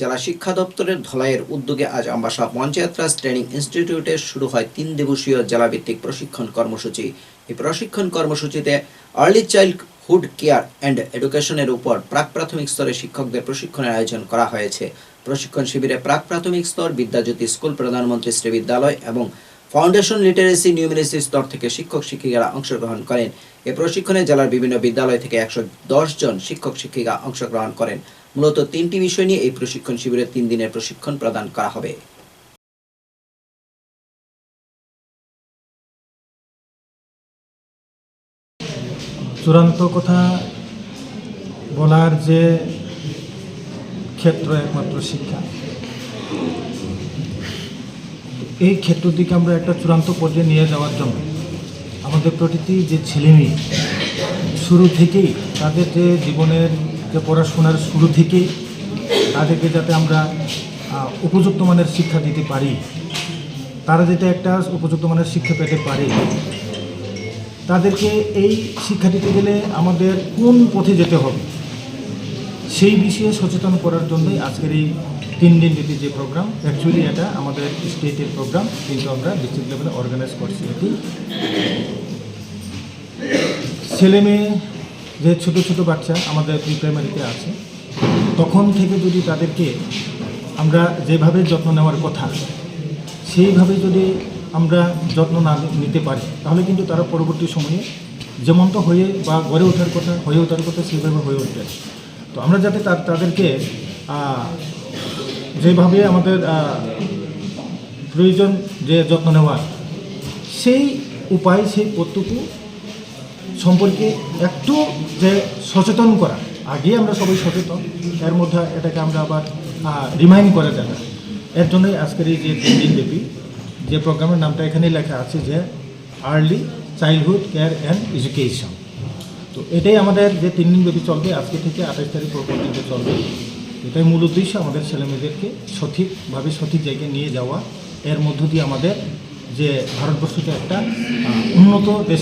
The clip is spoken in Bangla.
জেলা শিক্ষা দপ্তরের ধলাইয়ের উদ্যোগে আজ আম্বাসা পঞ্চায়েত রাজ ট্রেনিং ইনস্টিটিউটে শুরু হয় তিন দিবসীয় জেলাভিত্তিক প্রশিক্ষণ কর্মসূচি। এই প্রশিক্ষণ কর্মসূচিতে আর্লি চাইল্ডহুড কেয়ার অ্যান্ড এডুকেশনের উপর প্রাক প্রাথমিক স্তরে শিক্ষকদের প্রশিক্ষণের আয়োজন করা হয়েছে। প্রশিক্ষণ শিবিরে প্রাক প্রাথমিক স্তর, বিদ্যাজ্যোতি স্কুল প্রধানমন্ত্রী শ্রী বিদ্যালয় এবং ফাউন্ডেশন লিটারেসি নিউমিনেসি স্তর থেকে শিক্ষক শিক্ষিকারা অংশগ্রহণ করেন। এ প্রশিক্ষণে জেলার বিভিন্ন বিদ্যালয় থেকে একশো জন শিক্ষক শিক্ষিকা অংশগ্রহণ করেন। মূলত তিনটি বিষয় নিয়ে এই প্রশিক্ষণ শিবিরে তিন দিনের প্রশিক্ষণ প্রদান করা হবে। চূড়ান্ত কথা বলার যে ক্ষেত্র একমাত্র শিক্ষা। এই ক্ষেত্র দিকে আমরা একটা চূড়ান্ত পর্যায়ে নিয়ে যাওয়ার জন্য আমাদের প্রতিটি যে ছেলেমেয়ে, শুরু থেকেই তাদের যে জীবনের, যে পড়াশোনার শুরু থেকেই তাদেরকে যাতে আমরা উপযুক্ত মানের শিক্ষা দিতে পারি, তারা যাতে একটা উপযুক্ত মানের শিক্ষা পেতে পারে, তাদেরকে এই শিক্ষা দিতে গেলে আমাদের কোন পথে যেতে হবে? সেই বিষয়ে সচেতন করার জন্যই আজকের এই তিন দিন ব্যাপী যে প্রোগ্রাম অ্যাকচুয়ালি এটা আমাদের স্টেটের প্রোগ্রাম কিন্তু আমরা ডিস্ট্রিক্ট লেভেলে অর্গানাইজ করছি এটি। ছেলে মেয়ে, যে ছোট ছোট বাচ্চা আমাদের প্রি প্রাইমারিতে আছে, তখন থেকে যদি তাদেরকে আমরা যেভাবে যত্ন নেওয়ার কথা, সেইভাবে যদি আমরা যত্ন না নিতে পারি, তাহলে কিন্তু তারা পরবর্তী সময়ে যেমন তো হয়ে বা গড়ে ওঠার কথা, হয়ে ওঠার কথা সেইভাবে হয়ে উঠবে। তো আমরা যাতে তাদেরকে যেভাবে আমাদের প্রয়োজন যে যত্ন নেওয়ার সেই উপায়, সেই পদ্ধতি সম্পর্কে একটু যে সচেতন করা। আগে আমরা সবাই সচেতন, এর মধ্যে এটাকে আমরা আবার রিমাইন্ড করা যাবে এর জন্যই আজকের এই যে তিন দিন ব্যাপী যে প্রোগ্রামের নামটা এখানেই লেখা আছে যে early childhood care and education তো এটাই আমাদের যে তিন দিন ব্যাপী চলবে, আজকে থেকে আঠাশ তারিখ পর্যন্ত চলবে। এটাই মূল উদ্দেশ্য আমাদের ছেলেমেয়েদেরকে সঠিকভাবে সঠিক জায়গায় নিয়ে যাওয়া। এর মধ্য দিয়ে আমাদের যে ভারতবর্ষকে একটা উন্নত দেশ